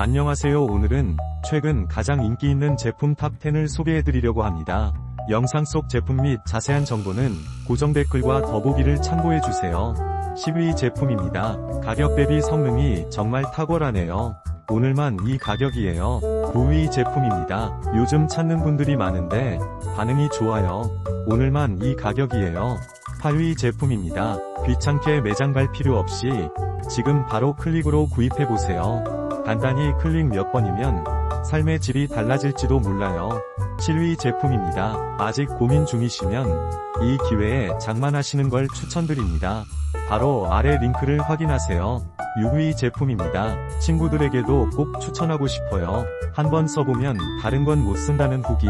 안녕하세요 오늘은 최근 가장 인기 있는 제품 탑10을 소개해드리려고 합니다. 영상 속 제품 및 자세한 정보는 고정 댓글과 더보기를 참고해주세요. 10위 제품입니다. 가격 대비 성능이 정말 탁월하네요. 오늘만 이 가격이에요. 9위 제품입니다. 요즘 찾는 분들이 많은데 반응이 좋아요. 오늘만 이 가격이에요. 8위 제품입니다. 귀찮게 매장 갈 필요 없이 지금 바로 클릭으로 구입해보세요. 간단히 클릭 몇 번이면 삶의 질이 달라질지도 몰라요. 7위 제품입니다. 아직 고민 중이시면 이 기회에 장만하시는 걸 추천드립니다. 바로 아래 링크를 확인하세요. 6위 제품입니다. 친구들에게도 꼭 추천하고 싶어요. 한번 써보면 다른 건 못 쓴다는 후기.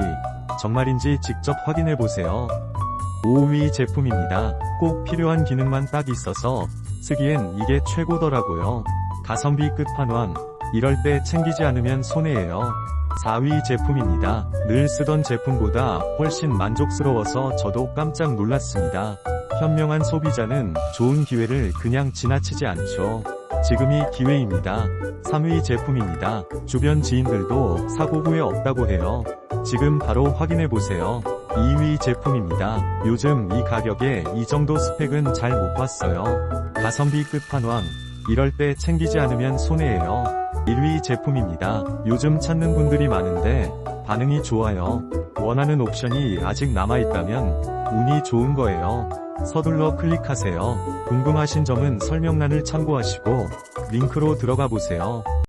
정말인지 직접 확인해보세요. 5위 제품입니다. 꼭 필요한 기능만 딱 있어서 쓰기엔 이게 최고더라고요. 가성비 끝판왕. 이럴 때 챙기지 않으면 손해예요. 4위 제품입니다. 늘 쓰던 제품보다 훨씬 만족스러워서 저도 깜짝 놀랐습니다. 현명한 소비자는 좋은 기회를 그냥 지나치지 않죠. 지금이 기회입니다. 3위 제품입니다. 주변 지인들도 사고 후회 없다고 해요. 지금 바로 확인해보세요. 2위 제품입니다. 요즘 이 가격에 이 정도 스펙은 잘 못 봤어요. 가성비 끝판왕. 이럴 때 챙기지 않으면 손해예요. 1위 제품입니다. 요즘 찾는 분들이 많은데 반응이 좋아요. 원하는 옵션이 아직 남아있다면 운이 좋은 거예요. 서둘러 클릭하세요. 궁금하신 점은 설명란을 참고하시고 링크로 들어가 보세요.